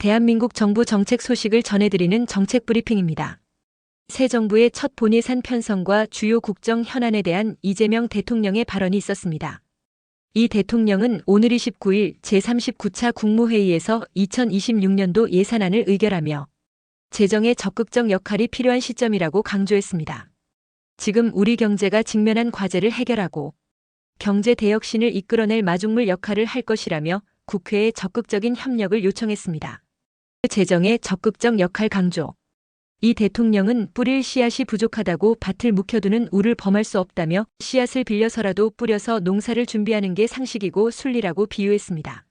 대한민국 정부 정책 소식을 전해드리는 정책 브리핑입니다. 새 정부의 첫 본예산 편성과 주요 국정 현안에 대한 이재명 대통령의 발언이 있었습니다. 이 대통령은 오늘 29일 제39차 국무회의에서 2026년도 예산안을 의결하며 재정의 적극적 역할이 필요한 시점이라고 강조했습니다. 지금 우리 경제가 직면한 과제를 해결하고 경제 대혁신을 이끌어낼 마중물 역할을 할 것이라며 국회에 적극적인 협력을 요청했습니다. 재정의 적극적 역할 강조. 이 대통령은 뿌릴 씨앗이 부족하다고 밭을 묵혀두는 우를 범할 수 없다며 씨앗을 빌려서라도 뿌려서 농사를 준비하는 게 상식이고 순리라고 비유했습니다.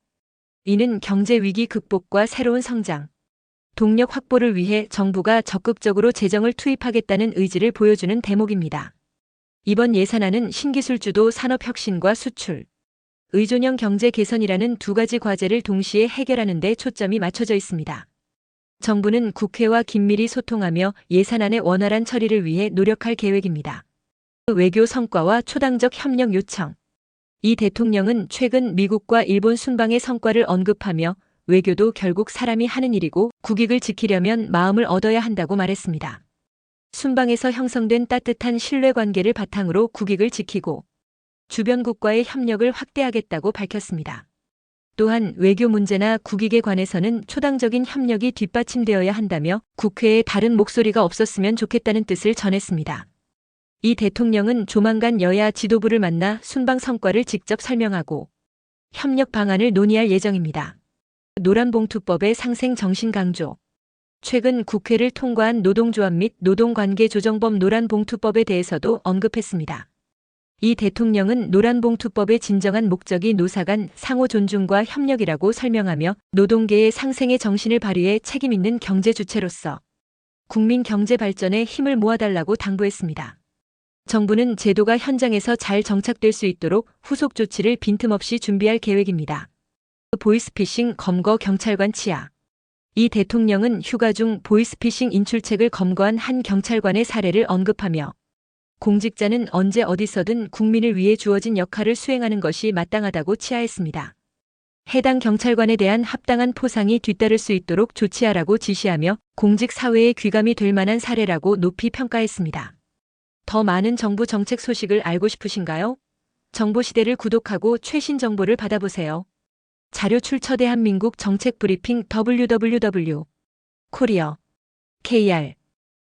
이는 경제 위기 극복과 새로운 성장, 동력 확보를 위해 정부가 적극적으로 재정을 투입하겠다는 의지를 보여주는 대목입니다. 이번 예산안은 신기술주도 산업혁신과 수출, 의존형 경제 개선이라는 두 가지 과제를 동시에 해결하는 데 초점이 맞춰져 있습니다. 정부는 국회와 긴밀히 소통하며 예산안의 원활한 처리를 위해 노력할 계획입니다. 외교 성과와 초당적 협력 요청. 이 대통령은 최근 미국과 일본 순방의 성과를 언급하며 외교도 결국 사람이 하는 일이고 국익을 지키려면 마음을 얻어야 한다고 말했습니다. 순방에서 형성된 따뜻한 신뢰 관계를 바탕으로 국익을 지키고 주변국과의 협력을 확대하겠다고 밝혔습니다. 또한 외교 문제나 국익에 관해서는 초당적인 협력이 뒷받침되어야 한다며 국회에 다른 목소리가 없었으면 좋겠다는 뜻을 전했습니다. 이 대통령은 조만간 여야 지도부를 만나 순방 성과를 직접 설명하고 협력 방안을 논의할 예정입니다. 노란봉투법의 상생 정신 강조. 최근 국회를 통과한 노동조합 및 노동관계조정법 노란봉투법에 대해서도 언급했습니다. 이 대통령은 노란봉투법의 진정한 목적이 노사 간 상호 존중과 협력이라고 설명하며 노동계의 상생의 정신을 발휘해 책임있는 경제 주체로서 국민 경제 발전에 힘을 모아달라고 당부했습니다. 정부는 제도가 현장에서 잘 정착될 수 있도록 후속 조치를 빈틈없이 준비할 계획입니다. 보이스피싱 검거 경찰관 치아. 이 대통령은 휴가 중 보이스피싱 인출책을 검거한 한 경찰관의 사례를 언급하며 공직자는 언제 어디서든 국민을 위해 주어진 역할을 수행하는 것이 마땅하다고 치하했습니다. 해당 경찰관에 대한 합당한 포상이 뒤따를 수 있도록 조치하라고 지시하며 공직 사회에 귀감이 될 만한 사례라고 높이 평가했습니다. 더 많은 정부 정책 소식을 알고 싶으신가요? 정보 시대를 구독하고 최신 정보를 받아보세요. 자료 출처 대한민국 정책 브리핑 www. 코리어 KR